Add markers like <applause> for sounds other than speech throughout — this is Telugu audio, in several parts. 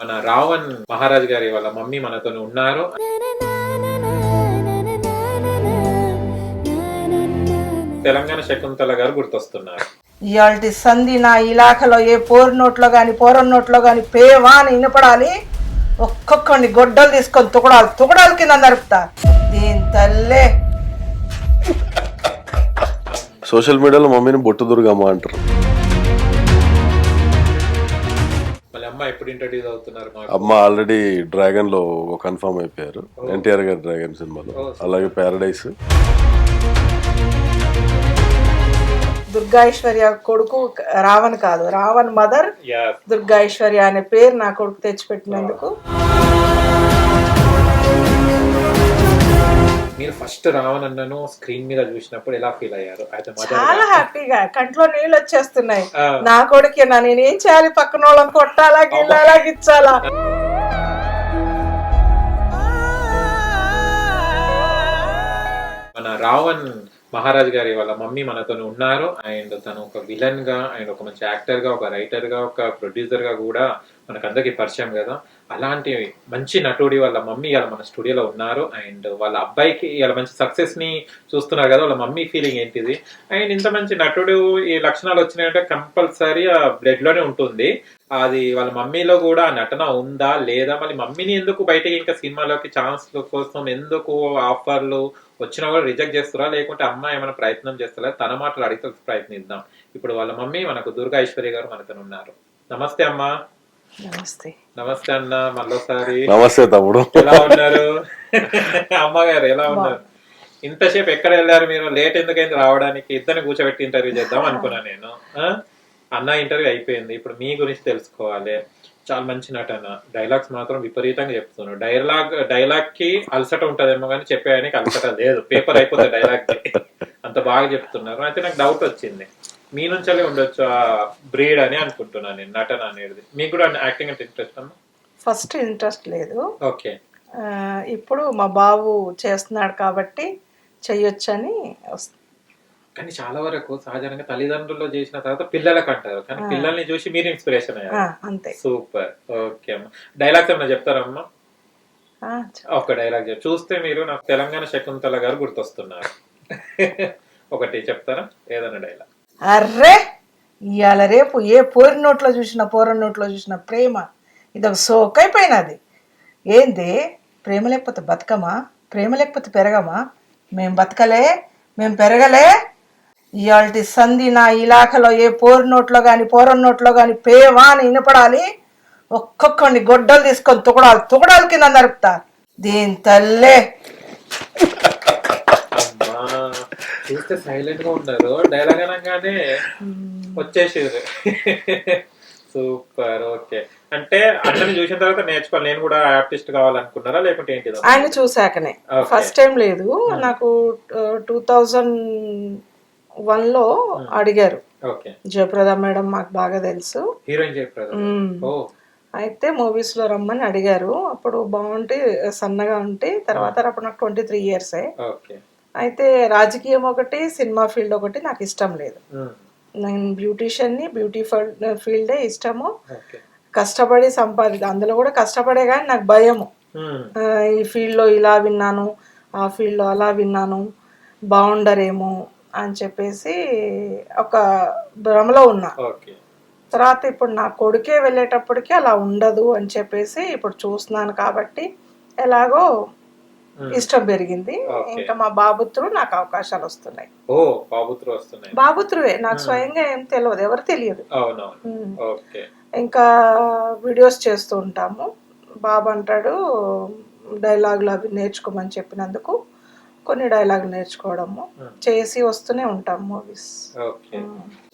మన రావణ్ మహారాజ్ గారి వాళ్ళ మమ్మీ మనతో ఉన్నారు తెలంగాణ శకుంతల గారు గుర్తొస్తున్నారు. ఇవాళ సంధి నా ఇలాఖలో ఏ పోరు నోట్లో కానీ పోరం నోట్లో కానీ పేవా అని వినపడాలి ఒక్కొక్కడిని గొడ్డలు తీసుకొని తుకడాలు తుకడాలు కింద నరుపుతా దీని తల్లే. సోషల్ మీడియాలో మమ్మీని బొట్టు దుర్గమ్మ అంటారు. అమ్మ ఆల్రెడీ డ్రాగన్లో కన్ఫర్మ్ అయిపోయారు. ఎన్టీఆర్ గారి డ్రాగన్ సినిమాలో. అలాగే ప్యారడైస్ దుర్గా ఐశ్వర్య కొడుకు రావణ్ కాదు. రావణ్ మదర్ యా దుర్గా ఐశ్వర్య అనే పేరు నా కొడుకు తెచ్చిపెట్టినందుకు. మీరు ఫస్ట్ రావణ్ అన్నను స్క్రీన్ మీద చూసినప్పుడు ఎలా ఫీల్ అయ్యారు? అయితే చాలా హ్యాపీగా. కంట్లో నీళ్ళు వచ్చేస్తున్నాయి. నా కొడుకేనా నేనేం చేయాలి? పక్కన వాళ్ళని కొట్టాలా గిల్లాలా గిచ్చాలా? మన రావణ్ మహారాజ్ గారి వాళ్ళ మమ్మీ మనతో ఉన్నారు. అండ్ తను ఒక విలన్గా అండ్ ఒక మంచి యాక్టర్గా ఒక రైటర్గా ఒక ప్రొడ్యూసర్గా కూడా మనకందరికి పరిచయం కదా. అలాంటి మంచి నటుడి వాళ్ళ మమ్మీ ఇలా మన స్టూడియోలో ఉన్నారు. అండ్ వాళ్ళ అబ్బాయికి ఇలా మంచి సక్సెస్ని చూస్తున్నారు కదా వాళ్ళ మమ్మీ ఫీలింగ్ ఏంటిది? అండ్ ఇంత మంచి నటుడు ఈ లక్షణాలు వచ్చినాయంటే కంపల్సరీ ఆ బ్లడ్లోనే ఉంటుంది. అది వాళ్ళ మమ్మీలో కూడా ఆ నటన ఉందా లేదా? మళ్ళీ మమ్మీని ఎందుకు బయటకి ఇంకా సినిమాలోకి ఛాన్స్ కోసం ఎందుకు ఆఫర్లు వచ్చినా కూడా రిజెక్ట్ చేస్తారా? లేకుంటే అమ్మ ఏమైనా ప్రయత్నం చేస్తారా తన మాటలు అడిగితే ప్రయత్నిద్దాం. ఇప్పుడు వాళ్ళ మమ్మీ మనకు దుర్గా ఐశ్వర్య గారు మనతో ఉన్నారు. నమస్తే అమ్మా. నమస్తే. నమస్తే అన్న నమస్తే తమ్ముడు. ఎలా ఉన్నారు? అమ్మగారు ఎలా ఉన్నారు? ఇంతసేపు ఎక్కడ వెళ్ళారు మీరు? లేట్ ఎందుకైంది రావడానికి? ఇద్దరిని కూర్చోబెట్టి ఇంటర్వ్యూ చేద్దాం అనుకున్నా నేను? అన్న ఇంటర్వ్యూ అయిపోయింది. ఇప్పుడు మీ గురించి తెలుసుకోవాలి. చాలా మంచి నటన. డైలాగ్స్ మాత్రం విపరీతంగా చెప్తున్నారు డైలాగ్ డైలాగ్కి అలసట ఉంటదేమో కానీ చెప్పేయడానికి అలసట లేదు. పేపర్ అయిపోతుంది డైలాగ్ అంత బాగా చెప్తున్నారు. అయితే నాకు డౌట్ వచ్చింది. మీ నుంచే ఉండొచ్చు ఆ బ్రీడ్ అని అనుకుంటున్నాను నేను నటన అనేది. మీకు కూడా యాక్టింగ్ అంటే ఇంట్రెస్ట్ అమ్మా ఫస్ట్ ఇంట్రెస్ట్ లేదు. ఓకే ఇప్పుడు మా బాబు చేస్తున్నాడు కాబట్టి చెయ్యొచ్చని కానీ చాలా వరకు సహజంగా తల్లిదండ్రులు చేసిన తర్వాత పిల్లలకు అంటారు. కానీ పిల్లల్ని చూసి మీరు ఇన్స్పిరేషన్ అయ్యారు. అంతే. సూపర్ ఓకే అమ్మా. డైలాగ్స్ ఏమన్నా చెప్తారమ్మా? ఒక డైలాగ్ చూస్తే మీరు నాకు తెలంగాణ శకుంతల గారు గుర్తొస్తున్నారు. <laughs> ఒకటి చెప్తారా? ఏదైనా డైలాగ్ అర్రే! ఇవాళ రేపు ఏ పోరి నోట్లో చూసినా పోరం నోట్లో చూసిన ప్రేమ. ఇదొక సోకైపోయినది ఏంది? ప్రేమ లేకపోతే బతకమా? ప్రేమ లేకపోతే పెరగమా? మేం బతకలే మేం పెరగలే. ఇవాళ సంధి నా ఇలాఖలో ఏ పోరు నోట్లో కానీ పోరం నోట్లో కానీ పేవా అని వినపడాలి ఒక్కొక్కడిని గొడ్డలు తీసుకొని తుకడాలు తుకడాలు కింద నరుపుతా దీని తల్లే. చూస్తే సైలెంట్గా ఉన్నారు డైలాగ్ అనగానే వచ్చేసారు సూపర్ ఓకే అంటే అందరిని చూసిన తర్వాత నేర్చుకోవాలి. నేను కూడా ఆర్టిస్ట్ కావాలనుకున్నారా? లేకుంటే ఏంటిదో? ఆయన Okay. ఫస్ట్ టైం లేదు. నాకు టూ థౌజండ్ వన్లో అడిగారు. ఓకే జయప్రద మేడం మాకు బాగా తెలుసు. హీరోయిన్ చెప్పారు మ్మ్. ఓ అయితే మూవీస్లో రమ్మని అడిగారు. అప్పుడు బాగుంటే సన్నగా ఉంటే తర్వాత అప్పుడు నాకు ట్వంటీ త్రీ ఇయర్సే ఓకే అయితే రాజకీయం ఒకటి సినిమా ఫీల్డ్ ఒకటి నాకు ఇష్టం లేదు. నేను బ్యూటీషియన్ని బ్యూటీ ఫీల్డే ఇష్టము. కష్టపడి సంపాది అందులో కూడా కష్టపడే కానీ నాకు భయము. ఈ ఫీల్డ్లో ఇలా విన్నాను ఆ ఫీల్డ్లో అలా విన్నాను బాగుండరేమో అని చెప్పేసి ఒక భ్రమలో ఉన్నా. తర్వాత ఇప్పుడు నా కొడుకే వెళ్ళేటప్పటికి అలా ఉండదు అని చెప్పేసి ఇప్పుడు చూస్తున్నాను కాబట్టి ఎలాగో ఇష్టం పెరిగింది. ఇంకా మా బాబుత్రుడు నాకు అవకాశాలు వస్తున్నాయి. ఓ బాబుత్రు వస్తున్నాయి. బాబుత్రువే నాకు స్వయంగా ఏం తెలియదు ఎవరు తెలియదు. ఓకే ఇంకా వీడియోస్ చేస్తూ ఉంటాము. బాబు అంటాడు డైలాగులు అవి నేర్చుకోమని చెప్పినందుకు కొన్ని డైలాగులు నేర్చుకోవడము చేసి వస్తూనే ఉంటాం మూవీస్. ఓకే.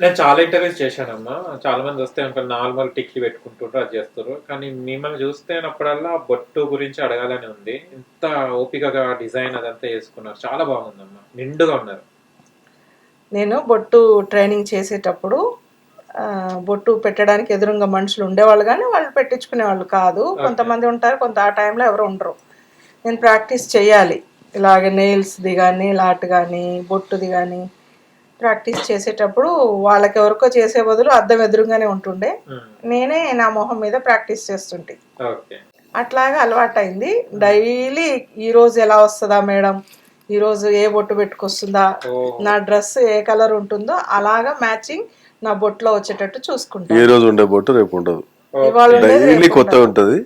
నేను చాలా ఇంటర్వ్యూస్ చేశానమ్మా. చాలా మంది వస్తే ఇంకా నార్మల్ టిక్కి పెట్టుకుంటుంటారు అది చేస్తారు. కానీ మిమ్మల్ని చూస్తేనప్పుడల్లా బొట్టు గురించి అడగాలని ఉంది. ఇంత ఓపికగా డిజైన్ అదంతా చేసుకున్నారు. చాలా బాగుందమ్మా. నిండుగా ఉన్నారు. నేను బొట్టు ట్రైనింగ్ చేసేటప్పుడు బొట్టు పెట్టడానికి ఎదురుగా మనుషులు ఉండేవాళ్ళు కానీ వాళ్ళు పెట్టించుకునే వాళ్ళు కాదు కొంతమంది ఉంటారు కొంత ఆ టైంలో ఎవరు ఉండరు. నేను ప్రాక్టీస్ చేయాలి. ఇలాగ నెయిల్స్ది కానీ లాట్ కానీ బొట్టుది కానీ ప్రాక్టీస్ చేసేటప్పుడు వాళ్ళకి ఎవరికో చేసే బదులు అద్దం ఎదురుగానే ఉంటుండే. ఉమ్, నేనే నా మొహం మీద ప్రాక్టీస్ చేస్తుంటే. ఓకే అట్లాగా అలవాటైంది. డైలీ ఈ రోజు ఎలా వస్తుందా మేడం? ఈ రోజు ఏ బొట్టు పెట్టుకొస్తుందా? నా డ్రెస్ ఏ కలర్ ఉంటుందో అలాగా మ్యాచింగ్ నా బొట్లో వచ్చేటట్టు చూసుకుంటా. ఏ రోజు ఉండే బొట్టు రేపు ఉండేది. డైలీ కొత్త ఉంటది.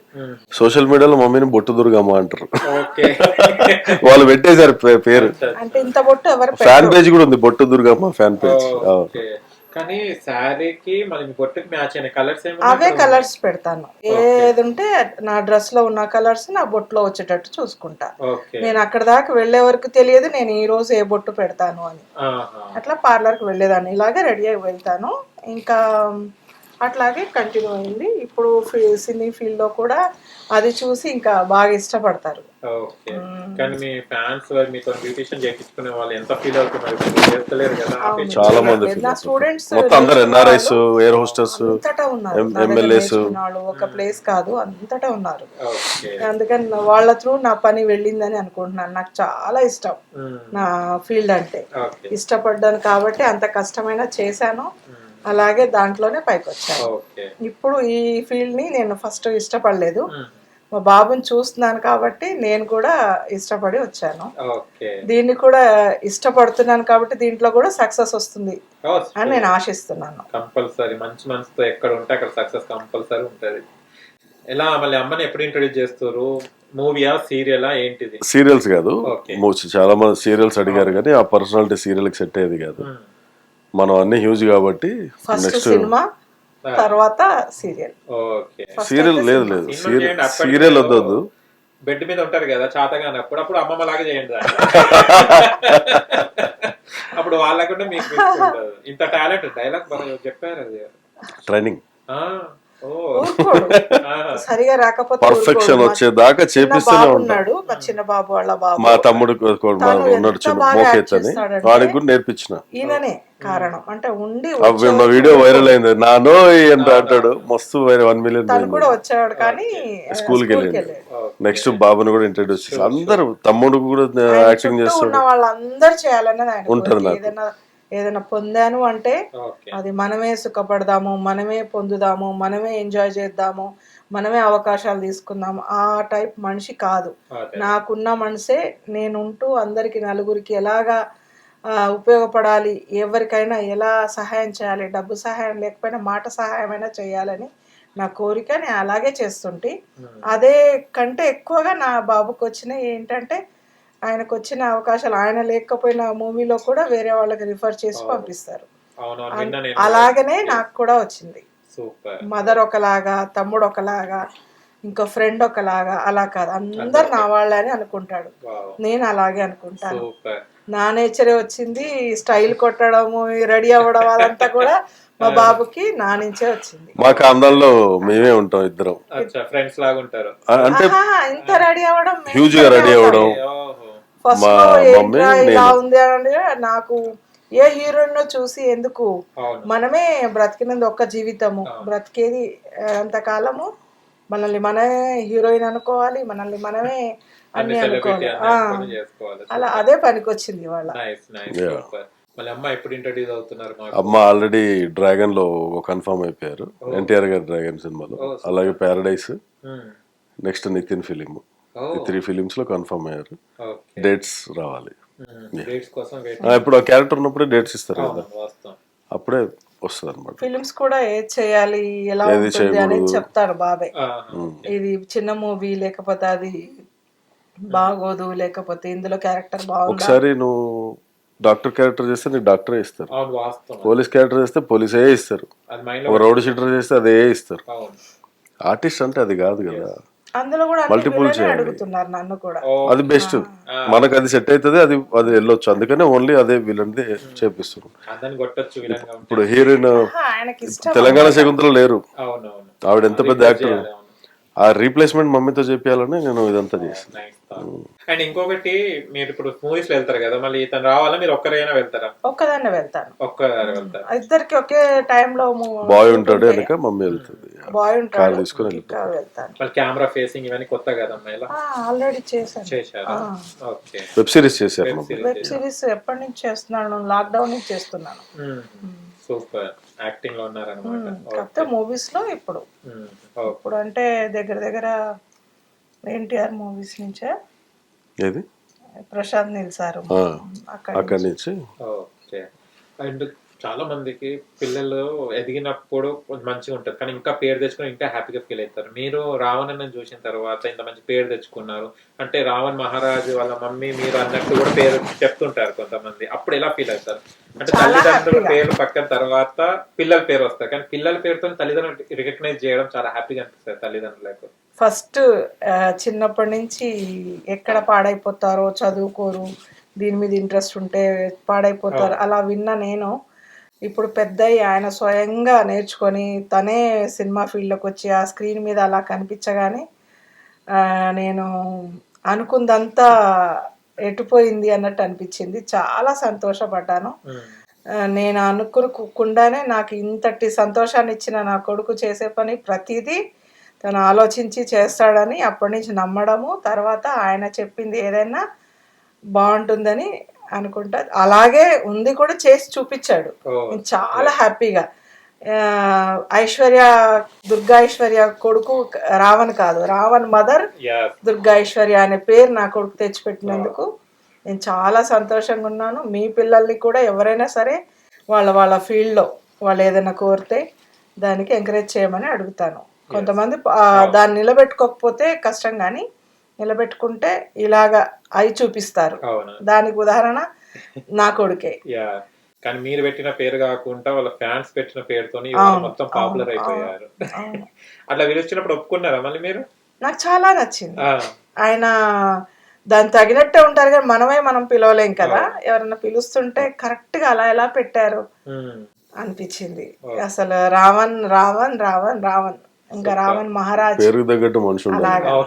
సోషల్ మీడియాలో మమ్మీని బొట్టు దుర్గమ్మ అంటారు. ఓకే. <laughs> వాళ్ళు పెట్టేశారు పే- పేరు. అంటే ఇంత బొట్టు ఎవరు ఫ్యాన్ పేజ్ కూడా ఉంది బొట్టు దుర్గమ్మ ఫ్యాన్ పేజ్ ఓకే. కానీ శారీకి మనం బొట్టుకి మ్యాచ్ అయిన కలర్స్ అవే కలర్స్ పెడతాను. ఏది ఉంటే నా డ్రెస్లో ఉన్న కలర్స్ నా బొట్టులో వచ్చేటట్టు చూసుకుంటా. నేను అక్కడ దాకా వెళ్ళే వరకు తెలియదు నేను ఈ రోజు ఏ బొట్టు పెడతాను అని. అట్లా పార్లర్కి వెళ్ళేదాన్ని. ఇలాగే రెడీ అయి వెళ్తాను. ఇంకా అట్లాగే కంటిన్యూ అయింది. ఇప్పుడు సినీ ఫీల్డ్లో కూడా అది చూసి ఇంకా బాగా ఇష్టపడతారు. ఓకే. కానీ మీ ఫ్యాన్స్ మీతో బ్యూటిషియన్ చేయించుకునే వాళ్ళు ఎంత ఫీల్ అవుతున్నారు? మీరు చేస్తలేరు కదా. ఆపేసి- చాలా మంది స్టూడెంట్స్ మొత్తం అందరు ఎన్ఆర్ఐస్ ఎయిర్ అంతటా ఉన్నారు. ఎం- నా దగ్గర MLAs. నేర్చుకున్న వాళ్ళు ఒక ప్లేస్ కాదు అంతటా ఉన్నారు. ఓకే. అందుకని వాళ్ళ త్రూ నా పని వెళ్ళిందని అనుకుంటున్నాను. నాకు చాలా ఇష్టం నా ఫీల్డ్ అంటే. ఇష్టపడ్డాను కాబట్టి అంత కష్టమైనా చేశాను. అలాగే దాంట్లోనే పైకి వచ్చాను ఓకే. ఇప్పుడు ఈ ఫీల్డ్ని నేను ఫస్ట్ ఇష్టపడలేదు. మా బాబుని చూస్తున్నాను కాబట్టి నేను కూడా ఇష్టపడి వచ్చాను. ఓకే. దీన్ని కూడా ఇష్టపడుతున్నాను కాబట్టి దీంట్లో కూడా సక్సెస్ వస్తుంది అని నేను ఆశిస్తున్నాను. కంపల్సరీ. మంచి మనసుతో ఎక్కడ ఉంటే అక్కడ సక్సెస్ కంపల్సరీ ఉంటది. ఎలా మళ్ళీ అమ్మని ఎప్పుడు ఇంట్రొడ్యూస్ చేస్తారు? మూవీయా సీరియలా ఏంటిది? సీరియల్స్ కాదు. చాలా మంది సీరియల్స్ అడిగారు కానీ ఆ పర్సనాలిటీ సీరియల్కి సెట్ అయ్యేది కాదు. మనం అన్ని హ్యూజ్ కాబట్టి ఫస్ట్ నెక్స్ట్ సినిమా తర్వాత సీరియల్ ఓకే. సీరియల్ లేదు లేదు. సీరియల్ సీరియల్ వద్దొద్దు. బెడ్ మీద ఉంటారు కదా చాతగానప్పుడు అప్పుడు అమ్మమ్మ లాగా చేయండి. <laughs> అప్పుడు వాళ్ళకుండా మీకు. ఇంత టాలెంట్ డైలాగ్ బాగా చెప్పారు అది. ట్రైనింగ్ ఊరుకోడు సరిగా రాకపోతే పర్ఫెక్షన్ వచ్చేదాకా చేపిస్తూనే ఉన్నాడు మా చిన్న బాబు వాళ్ళ బాబు. మా తమ్ముడు కొ- కొ- ఉన్నాడు చిన్న వాడికి కూడా నేర్పించిన. ఈయననే కారణం. అంటే ఉండి అవి వచ్చే మా వీడియో వైరల్ అయింది. నానో ఎంత అంటాడు? మస్తు వన్ మిలియన్ కూడా వచ్చాడు కానీ స్కూల్కి వెళ్ళాడు. నెక్స్ట్ బాబుని కూడా ఇంట్రడ్యూస్ చేసి అందరూ తమ్ముడు కూడా యాక్టింగ్ చేస్తాడు. ఉన్న వాళ్ళందరూ ఉంటది కోరిక. నాకు. ఏదైనా పొందాను అంటే అది మనమే సుఖపడదాము మనమే పొందుదాము మనమే ఎంజాయ్ చేద్దాము మనమే అవకాశాలు తీసుకుందాము ఆ టైప్ మనిషి కాదు. నాకున్న మనసే నేనుంటూ అందరికి నలుగురికి ఎలాగా ఉపయోగపడాలి ఎవరికైనా ఎలా సహాయం చేయాలి డబ్బు సహాయం లేకపోయినా మాట సహాయమైనా చేయాలని నా కోరిక. నేను అలాగే చేస్తుంటే అదే కంటే ఎక్కువగా నా బాబుకి వచ్చిన ఏంటంటే ఆయనకు వచ్చిన అవకాశాలు ఆయన లేకపోయిన మూవీలో కూడా వేరే వాళ్ళకి రిఫర్ చేసి పంపిస్తారు. అలాగనే నాకు కూడా వచ్చింది. సూపర్. మదర్ ఒకలాగా తమ్ముడు ఒకలాగా ఇంకో ఫ్రెండ్ ఒకలాగా అలా కాదు. అందరు నా వాళ్ళే అని అనుకుంటాడు. వావ్. నేను అలాగే అనుకుంటాను. సూపర్. నా నేచరే వచ్చింది స్టైల్ కొట్టడము రెడీ అవ్వడం అదంతా కూడా మా బాబుకి నా నుంచే వచ్చింది. మా కాందంలో మేమే ఉంటాం ఇద్దరం. అచ్చా ఫ్రెండ్స్ లాగా ఉంటారు. అంటే ఇంత రెడీ అవ్వడం హ్యూజ్గా రెడీ అవ్వడం. ఫస్ట్ ఇలా. ఉంది అని నాకు ఏ హీరోయిన్ చూసి ఎందుకు? మనమే బ్రతికినది ఒక్క జీవితము. బ్రతికేది అంతకాలము. మనల్ని మనమే హీరోయిన్ అనుకోవాలి మనల్ని మనమే అన్ని అనుకోవాలి. అలా అదే పనికొచ్చింది వాళ్ళ నైస్ నైస్ Yeah. సూపర్ మళ్ళీ అమ్మ ఆల్రెడీ డ్రాగన్లో కన్ఫర్మ్ అయిపోయారు. ఎన్టీఆర్ గారి డ్రాగన్ సినిమాలో. అలాగే paradise. Next Nithiin film three ఫిలిమ్స్లో confirm అయ్యారు. ఓకే. డేట్స్ రావాలి. ఇప్పుడు ఆ క్యారెక్టర్ ఉన్నప్పుడే డేట్స్ ఇస్తారు కదా. అప్పుడే వస్తుంది అనమాట ఫిలిమ్స్ కూడా ఏది చేయాలి ఎలా ఏది ఉంటుంది అనేది బాబాయ్ ఆహా. ఇది చిన్న మూవీ లేకపోతే అది బాగోదు లేకపోతే ఇందులో క్యారెక్టర్ బాగుందా? ఒకసారి నువ్వు డాక్టర్ క్యారెక్టర్ చేస్తే నీకు డాక్టరే ఇస్తారు. అవును వాస్తవం. పోలీస్ క్యారెక్టర్ చేస్తే పోలీసే ఇస్తారు. ఒక రౌడ్ షీటర్ చేస్తే అదే ఇస్తారు. అవును. ఆర్టిస్ట్ అంటే అది కాదు కదా. అందులో కూడా చేయాలి. అడుగుతున్నారు నన్ను కూడా. అది బెస్ట్ మనకు అది సెట్ అవుతుంది అది అది వెళ్ళొచ్చు. అందుకనే ఓన్లీ అదే వీళ్ళని విధంగా ఉంటుంది ఇప్పుడు హీరోయిన్ తెలంగాణ శకుంతల లేరు. ఆవిడ ఎంత పెద్ద యాక్టర్. ఆ రీప్లేస్మెంట్ మమ్మీతో చెప్పాలని నేను ఇదంతా చేశాను. నైస్ అండ్ ఇంకొకటి మీరు ఇప్పుడు మూవీస్లో వెళ్తారు కదా మళ్ళీ ఇతను రావాలా? మీరు ఒక్కరైనా వెళ్తారా? ఒక్కదాన్నే వెళ్తాను. ఒక్కదారు వెళ్తారు? ఇద్దరికి ఒకే టైంలో బాయ్ ఉంటాడు వెనక మమ్మీ వెళ్తుంది. బాయ్ కార్ ఉంటాడు తీసుకుని వెళ్తాను. మళ్ళీ కెమెరా ఫేసింగ్ ఇవన్నీ కొత్త కదమ్మా ఇలా ఆల్రెడీ చేశాను. చేశారా? ఓకే. వెబ్ సిరీస్ చేశారు వెబ్ సిరీస్ ఎప్పటి నుంచి చేస్తున్నాను? లాక్డౌన్ నుంచి చేస్తున్నాను. సూపర్. యాక్టింగ్లో ఉన్నారనమాట కాకపోతే మూవీస్లో ఇప్పుడు. ఇప్పుడు అంటే దగ్గర దగ్గర ఎన్టీఆర్ మూవీస్ నుంచే ఏది? ప్రశాంత్ నీల్ సార్ అక్కడి నుంచి. ఓకే అండ్ చాలా మందికి పిల్లలు ఎదిగినప్పుడు కొంచెం మంచిగా ఉంటుంది కానీ ఇంకా పేరు తెచ్చుకొని ఇంకా హ్యాపీగా ఫీల్ అవుతారు. మీరు రావణ్ చూసిన తర్వాత ఇంత మంచి పేరు తెచ్చుకున్నారు. అంటే రావణ్ మహారాజు వాళ్ళ మమ్మీ మీరు అన్నట్టు కూడా పేరు చెప్తుంటారు కొంతమంది. అప్పుడు ఎలా ఫీల్ అవుతారు? అంటే తల్లిదండ్రుల పేరు పక్కన తర్వాత పిల్లల పేరు వస్తారు కానీ పిల్లల పేరుతో తల్లిదండ్రులు రికగ్నైజ్ చేయడం చాలా హ్యాపీగా అనిపిస్తుంది తల్లిదండ్రులకు. ఫస్ట్ చిన్నప్పటి నుంచి ఎక్కడ పాడైపోతారో చదువుకోరు. దీని మీద ఇంట్రెస్ట్ ఉంటే పాడైపోతారు. అలా విన్నా నేను ఇప్పుడు పెద్దయి ఆయన స్వయంగా నేర్చుకొని తనే సినిమా ఫీల్డ్లోకి వచ్చి ఆ స్క్రీన్ మీద అలా కనిపించగానే నేను అనుకుందంతా ఎటుపోయింది అన్నట్టు అనిపించింది. చాలా సంతోషపడ్డాను. నేను అనుకోకుండానే నాకు ఇంతటి సంతోషాన్ని ఇచ్చిన నా కొడుకు చేసే పని ప్రతిదీ తను ఆలోచించి చేస్తాడని అప్పటి నుంచి నమ్మడము తర్వాత ఆయన చెప్పింది ఏదైనా బాగుంటుందని అనుకుంటా. అలాగే ఉంది కూడా చేసి చూపించాడు. చాలా హ్యాపీగా. ఐశ్వర్య దుర్గా ఐశ్వర్య కొడుకు రావణ్ కాదు. రావణ్ మదర్ దుర్గా ఐశ్వర్య అనే పేరు నా కొడుకు తెచ్చిపెట్టినందుకు నేను చాలా సంతోషంగా ఉన్నాను. మీ పిల్లల్ని కూడా ఎవరైనా సరే వాళ్ళ వాళ్ళ ఫీల్డ్లో వాళ్ళు ఏదైనా కోరితే దానికి ఎంకరేజ్ చేయమని అడుగుతాను. కొంతమంది దాన్ని నిలబెట్టుకోకపోతే కష్టం కానీ నిలబెట్టుకుంటే ఇలాగా అయి చూపిస్తారు. అవును. దానికి ఉదాహరణ నా కొడుకే. కానీ మీరు పెట్టిన పేరు కాకుండా వాళ్ళ ఫ్యాన్స్ పెట్టిన ఇవాళ మొత్తం పాపులర్ అయిపోయారు. అట్లా పిలిచినప్పుడు ఒప్పుకున్నారా మళ్ళీ మీరు? నాకు చాలా నచ్చింది. ఆయన దానికి తగినట్టే ఉంటారు కానీ మనమే మనం పిలవలేం కదా. ఎవరన్నా పిలుస్తుంటే కరెక్ట్గా అలా ఎలా పెట్టారు? అనిపించింది. అసలు రావణ్ రావణ్ రావణ్ రావణ్. ఇంకా రావణ్ మహారాజ్ తగ్గట్టు.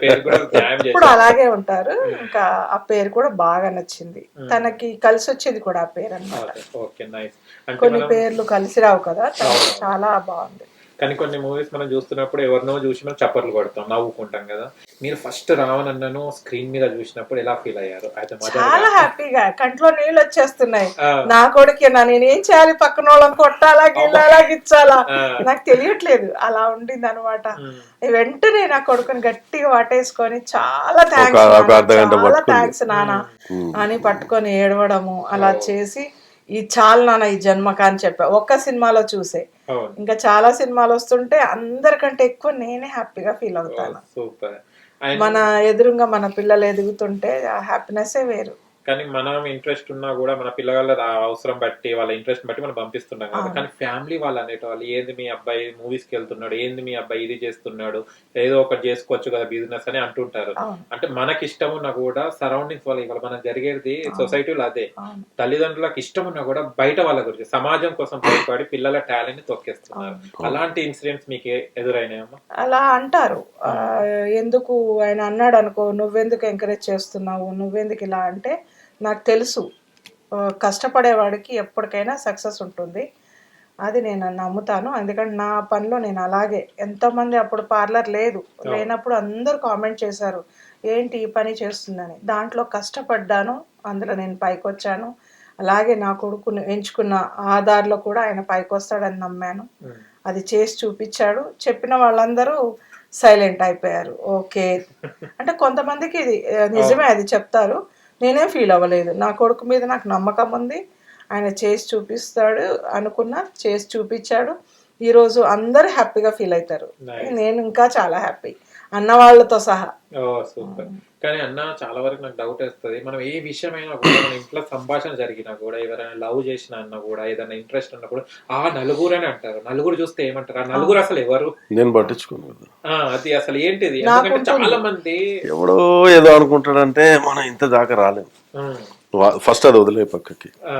పేరు కూడా <laughs> న్యాయం చేశారు. ఇప్పుడు అలాగే ఉంటారు. ఇంకా ఆ పేరు కూడా బాగా నచ్చింది. తనకి కలిసి వచ్చేది కూడా ఆ పేరు అన్నమాట. Okay nice. అంటే కొన్ని పేర్లు కలిసి రావు కదా చాలా బాగుంది. కానీ కొన్ని మూవీస్ మనం చూస్తున్నప్పుడు ఎవరినో చూసి మనం చప్పట్లు కొడతాం నవ్వుకుంటాం కదా. మీరు ఫస్ట్ రావణ్ అన్నను స్క్రీన్ మీద చూసినప్పుడు ఎలా ఫీల్ అయ్యారు? అయితే చాలా హ్యాపీగా కంట్లో నీళ్ళు వచ్చేస్తున్నాయి. నా కొడుకేనా నేనేం చేయాలి? పక్కన వాళ్ళని కొట్టాలా గిల్లాలా గిచ్చాలా. నాకు తెలియట్లేదు. అలా ఉండింది అనమాట వెంటనే నా కొడుకుని గట్టిగా వాటేసుకొని చాలా థ్యాంక్స్ చాలా. థ్యాంక్స్ నాన్న. అని పట్టుకొని ఏడవడము అలా చేసి ఈ చాలు నాన్న ఈ జన్మక అని చెప్పా. ఒక్క సినిమాలో చూసే. ఇంకా చాలా సినిమాలు వస్తుంటే అందరికంటే ఎక్కువ నేనే హ్యాపీగా ఫీల్ అవుతాను. మన ఎదురుగా మన పిల్లలు ఎదుగుతుంటే ఆ హ్యాపీనెస్సే వేరు. కానీ మనం ఇంట్రెస్ట్ ఉన్నా కూడా మన పిల్లల అవసరం బట్టి వాళ్ళ ఇంట్రెస్ట్ బట్టి మనం పంపిస్తున్నాం కదా. కానీ ఫ్యామిలీ వాళ్ళు అనేట వాళ్ళు ఏంది మీ అబ్బాయి మూవీస్కి వెళ్తున్నాడు ఏంది మీ అబ్బాయి ఇది చేస్తున్నాడు ఏదో ఒకటి చేసుకోవచ్చు కదా బిజినెస్ అని అంటుంటారు. అంటే మనకి ఇష్టం ఉన్నా కూడా సరౌండింగ్స్ వల్ల ఇవాళ మనం జరిగేది సొసైటీలో అదే. తల్లిదండ్రులకు ఇష్టం ఉన్నా కూడా బయట వాళ్ళ గురించి సమాజం కోసం భయపడి పిల్లల టాలెంట్ని తొక్కేస్తున్నారు. అలాంటి ఇన్సిడెంట్స్ మీకు ఎదురైనాయమ్మా అలా అంటారు. ఆ, ఎందుకు ఆయన అన్నాడు అనుకో నువ్వెందుకు ఎంకరేజ్ చేస్తున్నావు? నువ్వెందుకు ఇలా? అంటే నాకు తెలుసు. కష్టపడేవాడికి ఎప్పటికైనా సక్సెస్ ఉంటుంది. అది నేను నమ్ముతాను. ఎందుకంటే నా పనిలో నేను అలాగే. ఎంతోమంది అప్పుడు పార్లర్ లేదు. లేనప్పుడు అందరూ కామెంట్ చేశారు. ఏంటి ఈ పని చేస్తుందని? దాంట్లో కష్టపడ్డాను. అందులో నేను పైకి వచ్చాను అలాగే నా కొడుకుని ఎంచుకున్న ఆధార్లో కూడా ఆయన పైకి వస్తాడని నమ్మాను అది చేసి చూపించాడు. చెప్పిన వాళ్ళందరూ సైలెంట్ అయిపోయారు. ఓకే. అంటే కొంతమందికి ఇది నిజమే అది చెప్తారు. నేనేం ఫీల్ అవ్వలేదు. నా కొడుకు మీద నాకు నమ్మకం ఉంది. ఆయన చేసి చూపిస్తాడు అనుకున్నా చేసి చూపించాడు. ఈరోజు అందరూ హ్యాపీగా ఫీల్ అవుతారు. నేను ఇంకా చాలా హ్యాపీ అన్న వాళ్ళతో సహా. సూపర్. కానీ అన్న చాలా వరకు నాకు డౌట్ వస్తుంది. మనం ఏ విషయమైనా కూడా మన ఇంట్లో సంభాషణ జరిగినా కూడా ఎవరైనా లవ్ చేసిన అన్న కూడా ఏదైనా ఇంట్రెస్ట్ అన్న కూడా ఆ నలుగురు అని అంటారు. నలుగురు చూస్తే ఏమంటారు? ఆ నలుగురు అసలు ఎవరు? నేను పట్టించుకోను అది అసలు ఏంటిది? ఎందుకంటే చాలా మంది ఎవడో ఏదో అనుకుంటాడంటే మనం ఇంత దాకా రాలేము ఫస్ట్ అది వదిలే పక్కకి. ఆ,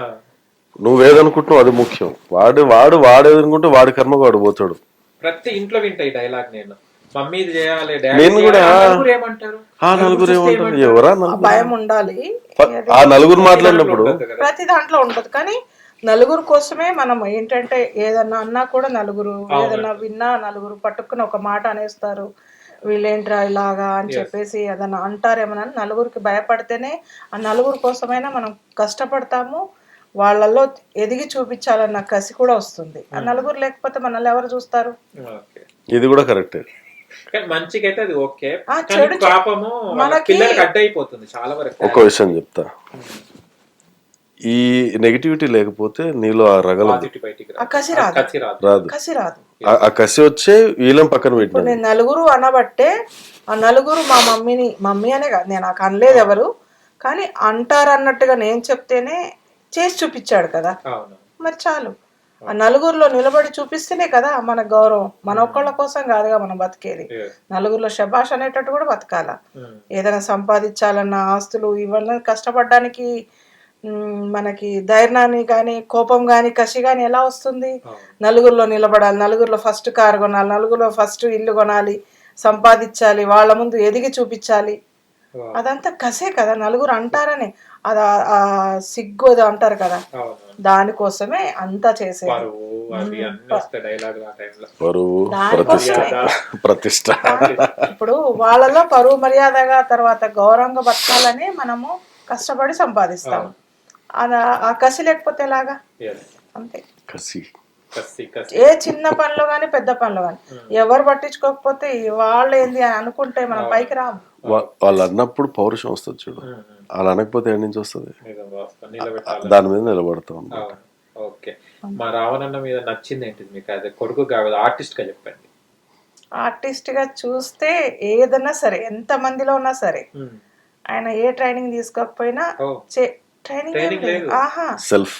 నువ్వేదనుకుంటున్నావు అది ముఖ్యం. వాడు వాడు వాడు ఏదనుకుంటే వాడి కర్మకు వాడు పోతాడు. ప్రతి ఇంట్లో వింటాయి డైలాగ్ నేను. నేను కూడా-. ఆ నలుగురు ఏమంటారు? ఆ నలుగురు చూస్తే ఏమంటారు? ఎవరా ఆ నలుగురు? భయం ఉండాలి. ఆ నలుగురు మాట్లాడినప్పుడు. ప్రతి దాంట్లో ఉండదు కానీ నలుగురు కోసమే మనం ఏంటంటే ఏదన్నా అన్నా కూడా నలుగురు ఏదన్నా విన్నా నలుగురు పట్టుకుని ఒక మాట అనేస్తారు. వీళ్ళేంట్రా ఇలాగా అని చెప్పేసి ఏదన్నా అంటారేమోనని నలుగురికి భయపడితేనే ఆ నలుగురు కోసమైనా మనం కష్టపడతాము. వాళ్ళల్లో ఎదిగి చూపించాలన్న కసి కూడా వస్తుంది. ఆ నలుగురు లేకపోతే మనల్ని ఎవరు చూస్తారు? ఓకే ఇది కూడా కరెక్టే. కానీ అది ఓకే. చెడు పాపము వాళ్ళ మనకి- పిల్లలకి చాలా వరకు. ఒక విషయం చెప్తా. ఈ నెగిటివిటీ లేకపోతే నీలో ఆ రగల కసి రాదు. కచ్చి రాదు. రాదు. కసి రాదు. ఆ- కసి వచ్చే వీళ్ళని పక్కన పెట్టినది నేను నలుగురు అనబట్టే ఆ నలుగురు మా మమ్మీని మమ్మీ అనే కాదు నేను నాకు అనలేదు ఎవరు కానీ అంటారు అన్నట్టుగా నేను చెప్తేనే చేసి చూపించాడు కదా. అవును. మరి చాలు. ఆ నలుగురిలో నిలబడి చూపిస్తేనే కదా మన గౌరవం మన ఒక్కళ్ళ కోసం కాదుగా మనం బతికేది. నలుగురిలో శబాష్ అనేటట్టు కూడా బతకాల ఉమ్. ఏదైనా సంపాదించాలన్న ఆస్తులు ఇవన్నీ కష్టపడడానికి మనకి ధైర్యాన్ని కానీ కోపం కానీ కసి కానీ ఎలా వస్తుంది అవును. నలుగురిలో నిలబడాలి నలుగురిలో ఫస్ట్ కారు కొనాలి నలుగురిలో ఫస్ట్ ఇల్లు కొనాలి సంపాదించాలి వాళ్ళ ముందు ఎదిగి చూపించాలి. అదంతా కసే కదా నలుగురు అంటారని. అది సిగ్గు అది అంటారు కదా. దానికోసమే అంతా చేసేది. పరువు. ప్రతిష్ట ప్రతిష్ట. ఇప్పుడు వాళ్ళలో పరువు మర్యాదగా తర్వాత గౌరవంగా బతకాలని మనము కష్టపడి సంపాదిస్తాము. అది ఆ కసి లేకపోతే ఎలాగా? అంతే. కసి. కసి కసి. ఏ చిన్న పనిలో కానీ పెద్ద పనిలో కానీ ఎవరు పట్టించుకోకపోతే వాళ్ళు ఏంది అని అనుకుంటే మనం పైకి రాము. వాళ్ళు అన్నప్పుడు పౌరుషం వస్తుంది చూడు. వాళ్ళు అనకపోతే ఎక్కడి నుంచి వస్తుంది? దాని మీద నిలబడతాం అవును. ఓకే. మా రావణన్న మీద నచ్చింది ఏంటిది మీకు? అదే కొడుకు కాదు ఆర్టిస్ట్గా చెప్పండి. ఆర్టిస్ట్గా చూస్తే ఏదన్నా సరే ఎంత మందిలో ఉన్నా సరే. ఆయన ఏ ట్రైనింగ్ తీసుకోకపోయినా ట్రైనింగ్. ఆహా. సెల్ఫ్.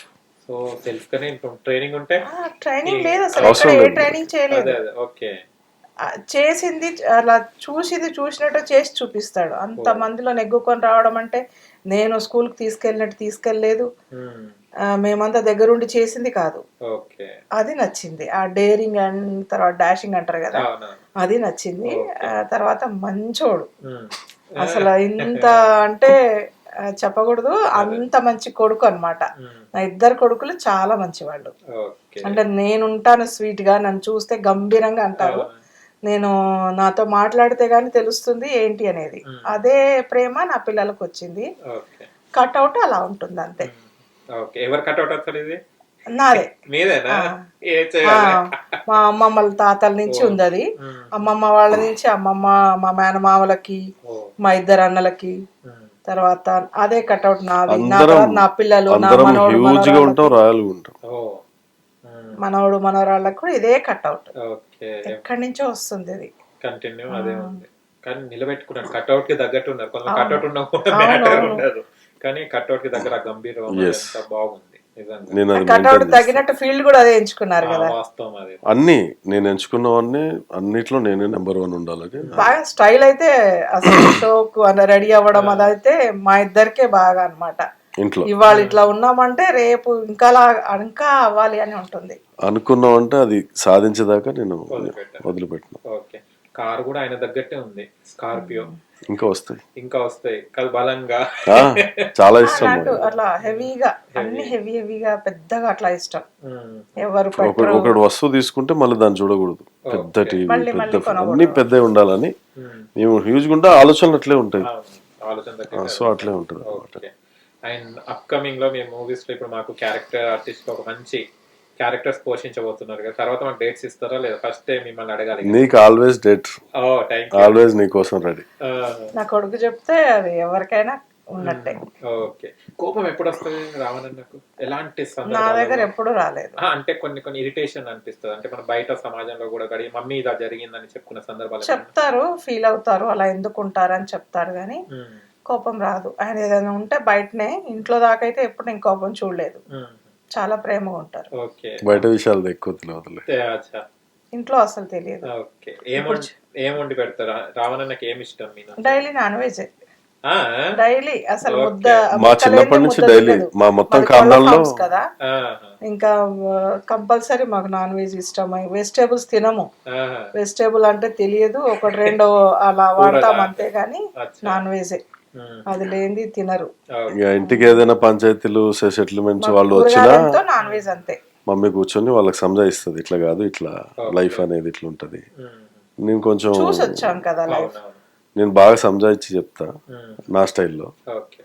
సో సెల్ఫ్ గానే ట్రైనింగ్ ఉంటే ఆ, ట్రైనింగ్ లేదు అసలు. ఏ. ట్రైనింగ్ చేయలేదు. అదే అదే. ఓకే. చేసింది అలా చూసింది చూసినట్టు చేసి చూపిస్తాడు. అంత మందిలో నెగ్గుకొని రావడం అంటే నేను స్కూల్కి తీసుకెళ్ళినట్టు తీసుకెళ్ళలేదు. మేమంతా దగ్గరుండి చేసింది కాదు. అది నచ్చింది. ఆ డేరింగ్ అండ్ తర్వాత డాషింగ్ అంటారు కదా అది నచ్చింది. తర్వాత మంచోడు. అసలు <laughs> ఇంత అంటే చెప్పకూడదు. అంత మంచి కొడుకు అన్నమాట. ఉమ్. నా ఇద్దరు కొడుకులు చాలా మంచివాళ్ళు. ఓకే. అంటే నేను ఉంటాను స్వీట్గా నన్ను చూస్తే గంభీరంగా అంటారు. నేను నాతో మాట్లాడితే గానీ తెలుస్తుంది ఏంటి అనేది. అదే ప్రేమ నా పిల్లలకు వచ్చింది. ఓకే. కట్అవుట్ అలా ఉంటుంది అంతే. ఓకే. ఎవరు కట్అవుట్ వస్తారు ఇది? నాదే. మా అమ్మమ్మల తాతల నుంచి ఉంది అది. అమ్మమ్మ వాళ్ళ నుంచి అమ్మమ్మ మా మేనమామలకి మా ఇద్దరు అన్నలకి. తర్వాత అదే కట్అవుట్ నాది. నా నా పిల్లలు నా హ్యూజ్గా మనవరాళ్ళకి. కూడా ఇదే కట్అవుట్ ఎక్కడి నుంచో వస్తుంది ఇది కంటిన్యూ అదే ఉంది. కానీ నిలబెట్టుకున్నాడు. కట్అవుట్కి తగ్గట్టు ఉన్నారు కొంత కట్అవుట్ ఉన్నా కూడా మ్యాటర్ ఉండదు. కానీ కట్అవుట్కి దగ్గర గంభీరం బాగుంది అది తగినట్టు ఫీల్డ్ కూడా అదే ఎంచుకున్నారు కదా. వాస్తవం అది. అన్ని నేను ఎంచుకున్నవన్నీ అన్నిట్లో నేనే నెంబర్ వన్ ఉండాలని బాగా స్టైల్ అయితే అసలు షోకు రెడీ అవ్వడం అదైతే మా ఇద్దరికే బాగా అన్నమాట. ఇంట్లో. ఇవాళ ఇట్లా ఉన్నామంటే రేపు ఇంకా ఇంకా అవ్వాలి అని ఉంటుంది. అనుకున్నామంటే అది సాధించేదాకా నేను వదిలిపెట్టాను. వదిలిపెట్టిన. ఓకే. కార్ కూడా ఆయన తగ్గట్టే ఉంది. స్కార్పియో. ఇంకా వస్తాయి. ఇంకా వస్తాయి. కాదు బలంగా. చాలా ఇష్టం అట్లా హెవీగా అన్ని హెవీ హెవీగా పెద్దగా అట్లా ఇష్టం. ఎవరు ఒకటి వస్తువు తీసుకుంటే మళ్ళీ దాన్ని చూడకూడదు. పెద్ద టీవీ పెద్ద. అన్ని పెద్దవి ఉండాలని. మేము. హ్యూజ్ ఉంటే ఆలోచనలు అట్లే ఉంటాయి. దగ్గర సో అట్లే ఉంటుంది ఓకే. అండ్ అప్కమింగ్లో మేము మూవీస్లో ఇప్పుడు మాకు క్యారెక్టర్ ఆర్టిస్ట్ ఒక మంచి క్యారెక్టర్స్ పోషించబోతున్నారు కదా. తర్వాత మాకు డేట్స్ ఇస్తారా లేదా? ఫస్ట్ మిమ్మల్ని అడగాలి నీకు ఆల్వేస్ డేట్ ఆల్వేస్ నీ కోసం రెడీ నా కొడుకు చెప్తే అది ఎవరికైనా ఉన్నట్టే. ఓకే. కోపం ఎప్పుడు వస్తుంది రావణన్నకు? ఎలాంటి నా? దగ్గర ఎప్పుడు రాలేదు. అంటే కొన్ని కొన్ని ఇరిటేషన్ అనిపిస్తుంది. అంటే మన బయట సమాజంలో కూడా గడి మమ్మీ ఇలా జరిగిందని చెప్పుకున్న సందర్భాలు? చెప్తారు ఫీల్ అవుతారు అలా ఎందుకు ఉంటారు అని చెప్తారు కానీ కోపం రాదు. ఆయన ఏదైనా ఉంటే బయటనే ఇంట్లో దాకా అయితే ఎప్పుడు నేను కోపం చూడలేదు. చాలా ప్రేమగా ఉంటారు. ఓకే. బయట విషయాలు ఎక్కువ తెలియదులే. అచ్చా. ఇంట్లో అసలు తెలియదు. ఓకే. ఏం వండి- ఏం వండి పెడతారా? రావణన్నకి ఏమి ఇష్టం మీన డైలీ నాన్ వెజ్. ఆ, డైలీ అసలు ముద్ద మా చిన్నప్పటి నుంచి డైలీ. మా మొత్తం farms కదా. ఇంకా కంపల్సరీ మాకు నాన్ వెజ్ ఇష్టం. వెజిటేబుల్స్ తినము. వెజిటేబుల్ అంటే తెలియదు. ఒకటి రెండు <laughs> అలా వాడతాం అంతే కానీ. నాన్ వెజే. అది లేనిది తినరు. ఇంటికి ఏదైనా పంచాయతీలు సెటిల్మెంట్స్ వాళ్ళు వచ్చినా నాన్ వెజ్ అంతే. మమ్మీ కూర్చొని వాళ్ళకి సంజాయిస్తుంది. ఇట్లా కాదు ఇట్లా లైఫ్ అనేది ఇట్లా ఉంటది నేను కొంచెం చూసి వచ్చాం కదా లైఫ్. నేను బాగా సంజాయిచ్చి చెప్తా నా స్టైల్లో. ఓకే.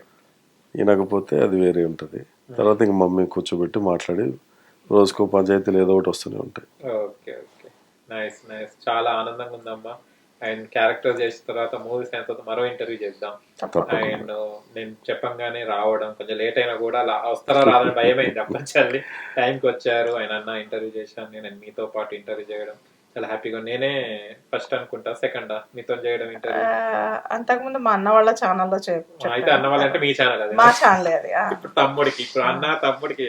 వినకపోతే అది వేరే ఉంటుంది. తర్వాత ఇంక మమ్మీ కూర్చోబెట్టి మాట్లాడి రోజుకో పంచాయతీలు ఏదో ఒకటి వస్తూనే ఉంటాయి. Okay okay. Nice nice. చాలా ఆనందంగా ఉందమ్మా. అండ్ క్యారెక్టర్ చేసిన తర్వాత మూవీస్ అయిన తర్వాత మరో ఇంటర్వ్యూ చేద్దాం. అండ్ నేను చెప్పంగానే రావడం కొంచెం లేట్ అయినా కూడా అలా వస్తారా రాదని భయమైంది అప్పచ్చండి టైంకి వచ్చారు ఆయన అన్న ఇంటర్వ్యూ చేశాను నేను మీతో పాటు ఇంటర్వ్యూ చేయడం. చాలా హ్యాపీగా నేనే ఫస్ట్ అనుకుంటా సెకండ్ మీతో చేయడం ఇంటర్వ్యూ అంతకుముందు మా అన్న వాళ్ళ ఛానల్లో అయితే అన్న వాళ్ళంటే మీ ఛానల్ అది? మా ఛానల్ అది. ఇప్పుడు తమ్ముడికి ఇప్పుడు అన్న తమ్ముడికి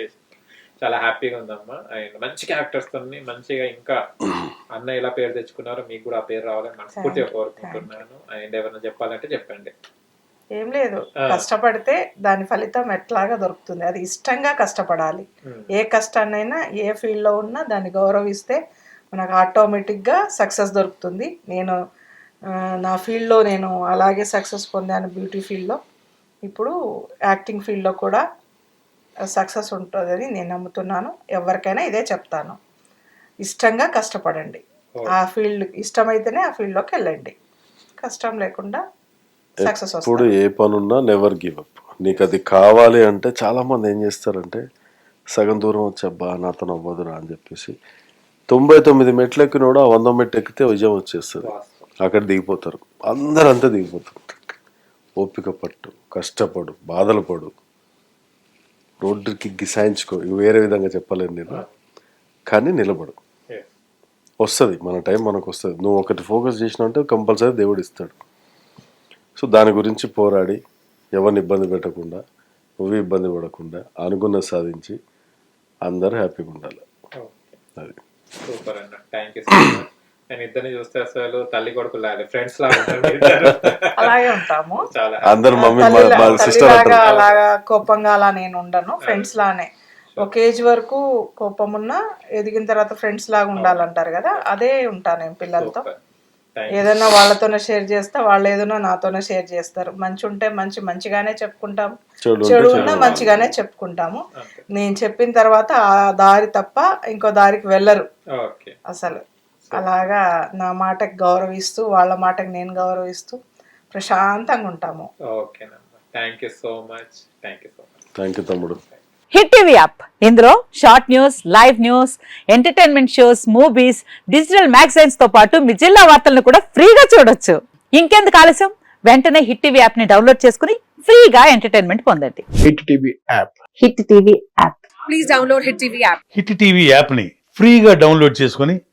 చాలా హ్యాపీగా ఉందమ్మా. అండ్ మంచి క్యారెక్టర్స్ తోని మంచిగా ఇంకా అన్న ఎలా పేరు తెచ్చుకున్నారో మీకు కూడా ఆ పేరు రావాలని మనస్ఫూర్తిగా కోరుకుంటున్నాను. అండ్ ఏమైనా చెప్పాలంటే చెప్పండి. ఏం లేదు. కష్టపడితే దాని ఫలితం ఎట్లాగా దొరుకుతుంది. అది ఇష్టంగా కష్టపడాలి. ఏ కష్టాన్నైనా ఏ ఫీల్డ్లో ఉన్నా దాన్ని గౌరవిస్తే మనకు ఆటోమేటిక్గా సక్సెస్ దొరుకుతుంది. నేను నా ఫీల్డ్లో నేను అలాగే సక్సెస్ పొందాను బ్యూటీ ఫీల్డ్లో ఇప్పుడు యాక్టింగ్ ఫీల్డ్లో కూడా సక్సెస్ ఉంటుందని నేను నమ్ముతున్నాను. ఎవరికైనా ఇదే చెప్తాను. ఇష్టంగా కష్టపడండి. ఆ ఫీల్డ్ ఇష్టమైతేనే ఆ ఫీల్డ్లోకి వెళ్ళండి. కష్టం లేకుండా సక్సెస్ వస్తుంది ఇప్పుడు ఏ పనున్నా నెవర్ గివ్ అప్ నీకు అది కావాలి అంటే చాలా మంది ఏం చేస్తారంటే సగం దూరం వచ్చబ్బా నాతో అవ్వదురా అని చెప్పేసి తొంభై తొమ్మిది మెట్లు ఎక్కినోడు ఆ వంద మెట్లు ఎక్కితే విజయం వచ్చేస్తుంది. అక్కడ దిగిపోతారు. అందరూ అంతే దిగిపోతారు. ఓపిక పట్టు కష్టపడు బాధలు పడు. రోడ్డుకి గిసాయించుకో ఇవి వేరే విధంగా చెప్పలేను నేను. కానీ నిలబడు. వస్తుంది. మన టైం మనకు వస్తుంది. నువ్వు ఒకటి ఫోకస్ చేసినావు అంటే కంపల్సరీ దేవుడు ఇస్తాడు. సో దాని గురించి పోరాడి ఎవరిని ఇబ్బంది పెట్టకుండా నువ్వు ఇబ్బంది పడకుండా అనుకున్నది సాధించి అందరూ హ్యాపీగా ఉండాలి. Okay. అది. సూపర్ అన్న. థ్యాంక్ యూ నేను ఇద్దరిని చూస్తే అసలు తల్లి కొడుకు లాగా ఫ్రెండ్స్ లాగా. అలాగే ఉంటాము. చాలా. అందరు మమ్మీ అలాగా కోపంగా అలా నేను ఉండను ఫ్రెండ్స్ లానే. ఒక ఏజ్ వరకు కోపం ఉన్నా ఎదిగిన తర్వాత ఫ్రెండ్స్ లాగా ఉండాలంటారు కదా అదే ఉంటాను నేను పిల్లలతో. ఏదైనా వాళ్ళతోనే షేర్ చేస్తా వాళ్ళు ఏదైనా నాతోనే షేర్ చేస్తారు. మంచి ఉంటే మంచి మంచిగానే చెప్పుకుంటాం. చెడు ఉన్నా మంచిగానే చెప్పుకుంటాము. నేను చెప్పిన తర్వాత ఆ దారి తప్ప ఇంకో దారికి వెళ్ళరు. ఓకే అసలు. అలాగా నా మాటకి గౌరవిస్తూ వాళ్ళ మాటకి నేను గౌరవిస్తూ ప్రశాంతంగా ఉంటాము. Thank you so much thank you so much thank you తమ్ముడు. Hit TV app. ఇందులో short news live news entertainment shows movies digital మ్యాగజైన్స్తో పాటు మీ జిల్లా వార్తలను కూడా ఫ్రీగా చూడొచ్చు. ఇంకెందుకు ఆలస్యం? వెంటనే హిట్ టీవీ యాప్ని డౌన్లోడ్ చేసుకుని ఫ్రీగా ఎంటర్టైన్మెంట్ పొందండి. Hit TV app. Hit TV app. Hit TV యాప్ని ఫ్రీగా డౌన్లోడ్ చేసుకొని